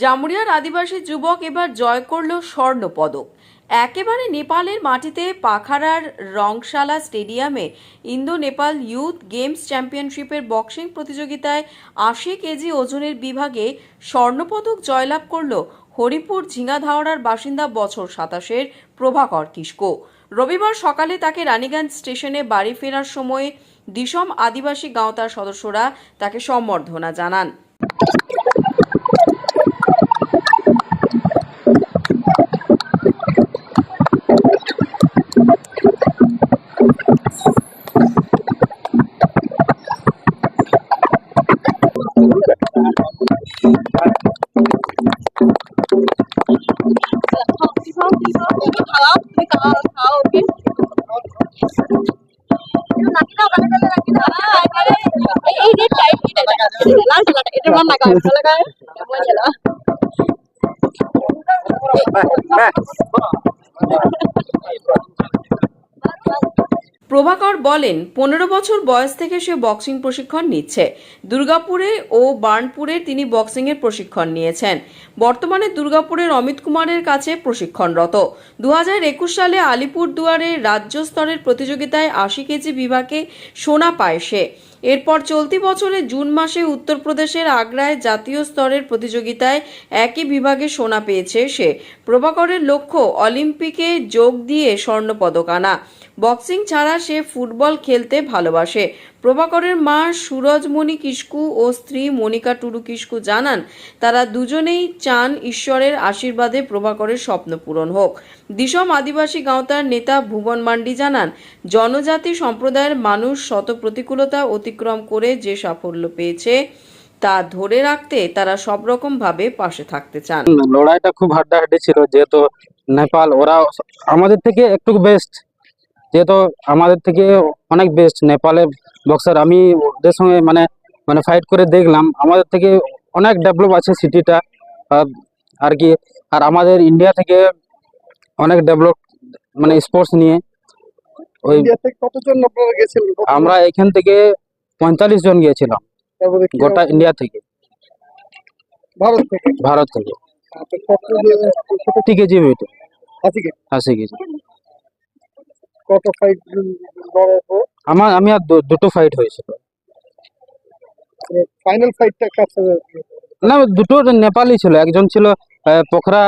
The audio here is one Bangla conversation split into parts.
জামুরিয়ার আদিবাসী যুবক এবার জয় করল স্বর্ণ পদক একেবারে নেপালের মাটিতে পাখারার রংশালা স্টেডিয়ামে ইন্দো নেপাল ইউথ গেমস চ্যাম্পিয়নশিপের বক্সিং প্রতিযোগিতায় আশি কেজি ওজনের বিভাগে স্বর্ণপদক জয়লাভ করল হরিপুর ঝিঙাধাওড়ার বাসিন্দা বছর সাতাশের প্রভাকর কিস্কো রবিবার সকালে তাকে রানীগঞ্জ স্টেশনে বাড়ি ফেরার সময় দিশম আদিবাসী গাঁওতার সদস্যরা তাকে সম্বর্ধনা জানান। tahu tahu ఇది టైప్ ఇలాంటి ఇటు మా కలకాయ প্রভাকর বলেন, পনেরো বছর বয়স থেকে সে বক্সিং প্রশিক্ষণ নিচ্ছে। দুর্গাপুরে ও বার্নপুরে তিনি বক্সিংয়ের প্রশিক্ষণ নিয়েছেন। বর্তমানে দুর্গাপুরের অমিত কুমারের কাছে প্রশিক্ষণরত। দু হাজার একুশ সালে আলিপুর দুয়ারে রাজ্য স্তরের প্রতিযোগিতায় আশি কেজি বিভাগে সোনা পায় সে। এরপর চলতি বছরে জুন মাসে উত্তরপ্রদেশের আগ্রায় জাতীয় স্তরের প্রতিযোগিতায় একই বিভাগে সোনা পেয়েছে সে। প্রভাকরের লক্ষ্য, অলিম্পিকে যোগ দিয়ে স্বর্ণপদক আনা। বক্সিং ছাড়া সে ফুটবল খেলতে ভালোবাসে। প্রভাকরের মা সুরজমণি কিস্কু ও স্ত্রী মনিকা টুডু কিস্কু জানান, তারা দুজনেই চান ঈশ্বরের আশীর্বাদে প্রভাকরের স্বপ্ন পূরণ হোক। দিসম আদিবাসী গাঁওতার নেতা ভুবন মান্ডি জানান, জনজাতি সম্প্রদায়ের মানুষ শত প্রতিকূলতা অতিক্রম করে যে সাফল্য পেয়েছে তা ধরে রাখতে তারা সব রকম ভাবে পাশে থাকতে চান। লড়াইটা খুব হাড্ডাহাড্ডি ছিল, যেহেতু নেপাল ওরা আমাদের থেকে একটু বেস্ট যেহেতু আমাদের থেকে অনেক বেস্ট নেপালে বক্সার আমি ওদের সঙ্গে মানে মানে ফাইট করে দেখলাম। আমাদের থেকে অনেক ডেভেলপ আছে সিটিটা আর কি আর আমাদের ইন্ডিয়া থেকে অনেক ডেভেলপ মানে স্পোর্টস নিয়ে। ওই কতজন আমরা এখান থেকে পঁয়তাল্লিশ জন গিয়েছিলাম গোটা ইন্ডিয়া থেকে। ভারত থেকে? ভারত থেকে। আচ্ছা, ঠিক আছে বেটে আজকে আশি কেজি। কত ফাইট আমার আমি আর দুটো ফাইট হয়েছিল। ফাইনাল ফাইটটা কাছে না দুটো নেপালি ছিল। একজন ছিল পোখরা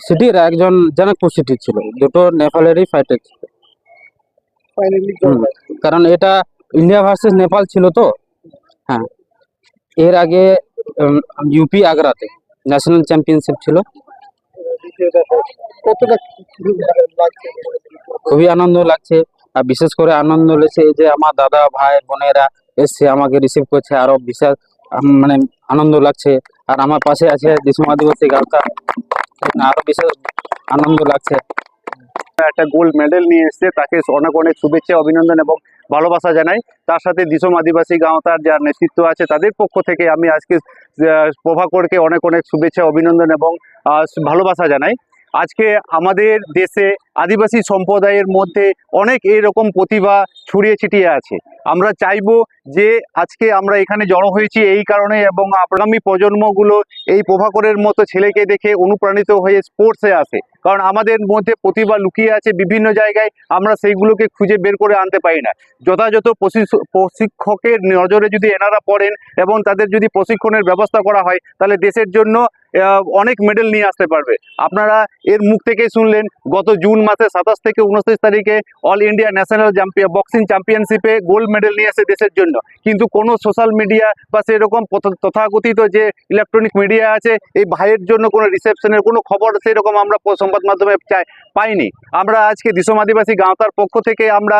সিটির একজন জানাকপুর সিটির ছিল। দুটো নেপালেরই ফাইটার ছিল। কারণ এটা ইন্ডিয়া ভার্সেস নেপাল ছিল তো। হ্যাঁ। এর আগে ইউপি আগ্রাতে ন্যাশনাল চ্যাম্পিয়নশিপ ছিল। কতটা খুবই আনন্দ লাগছে। আর বিশেষ করে আনন্দ লেগেছে এই যে আমার দাদা, ভাই, বোনেরা এসছে, আমাকে রিসিভ করছে, আরও বিশাল মানে আনন্দ লাগছে। আর আমার পাশে আছে দিসুম আদিবাসী গাঁওতা আরও বিশেষ আনন্দ লাগছে। একটা গোল্ড মেডেল নিয়ে এসেছে, তাকে অনেক অনেক শুভেচ্ছা, অভিনন্দন এবং ভালোবাসা জানাই। তার সাথে দিশম আদিবাসী গাঁও তার যার নেতৃত্ব আছে, তাদের পক্ষ থেকে আমি আজকে প্রভাকরকে অনেক অনেক শুভেচ্ছা, অভিনন্দন এবং ভালোবাসা জানাই। আজকে আমাদের দেশে আদিবাসী সম্প্রদায়ের মধ্যে অনেক এরকম প্রতিভা ছড়িয়ে ছিটিয়ে আছে। আমরা চাইব যে আজকে আমরা এখানে জড়ো হয়েছি এই কারণে এবং আগামী প্রজন্মগুলো এই প্রভাকরের মতো ছেলেকে দেখে অনুপ্রাণিত হয়ে স্পোর্টসে আসে। কারণ আমাদের মধ্যে প্রতিভা লুকিয়ে আছে বিভিন্ন জায়গায়, আমরা সেইগুলোকে খুঁজে বের করে আনতে পারি না। যথাযথ প্রশিক্ষ- প্রশিক্ষকের নজরে যদি এনারা পড়েন এবং তাদের যদি প্রশিক্ষণের ব্যবস্থা করা হয়, তাহলে দেশের জন্য অনেক মেডেল নিয়ে আসতে পারবে। আপনারা এর মুখ থেকেই শুনলেন, গত জুন মাসে সাতাশ থেকে উনত্রিশ তারিখে all India national champion boxing চ্যাম্পিয়নশিপে গোল্ড মেডেল নিয়ে আসে দেশের জন্য। কিন্তু কোনো সোশ্যাল মিডিয়া বা সেরকম তথাকথিত যে ইলেকট্রনিক মিডিয়া আছে, এই ভাইয়ের জন্য কোনো রিসেপশনের কোনো খবর সেরকম আমরা সংবাদ মাধ্যমে চাই পাইনি। আমরা আজকে দিসম আদিবাসী গাঁওতার পক্ষ থেকে আমরা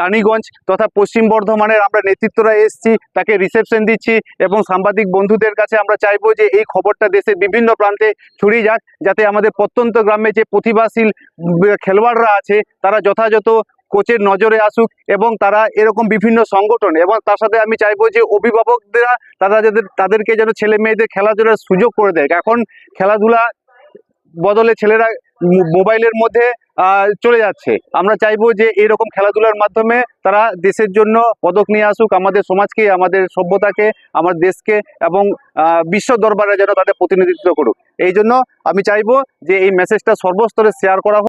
রানীগঞ্জ তথা পশ্চিম বর্ধমানের আমরা নেতৃত্বরা এসেছি, তাকে রিসেপশন দিচ্ছি এবং সাংবাদিক বন্ধুদের কাছে আমরা চাইব যে এই খবরটা দেশের বিভিন্ন প্রান্তে ছড়িয়ে যাক, যাতে আমাদের প্রত্যন্ত গ্রামে যে প্রতিভাশীল খেলোয়াড়রা আছে, তারা যথাযথ কোচের নজরে আসুক এবং তারা এরকম বিভিন্ন সংগঠন এবং তার সাথে আমি চাইব যে অভিভাবকরা তারা যাদের তাদেরকে যেন ছেলে মেয়েদের খেলাধুলার সুযোগ করে দেয়। এখন খেলাধুলা বদলে ছেলেরা মোবাইলের মধ্যে চলে যাচ্ছে। আমরা চাইব যে এরকম খেলাধুলার মাধ্যমে তারা দেশের জন্য পদক নিয়ে আসুক, আমাদের সমাজকে, আমাদের সভ্যতাকে, আমার দেশকে এবং বিশ্ব দরবারে যেন তাদের প্রতিনিধিত্ব করুক। এই জন্য আমি চাইব যে এই মেসেজটা সর্বস্তরে শেয়ার করা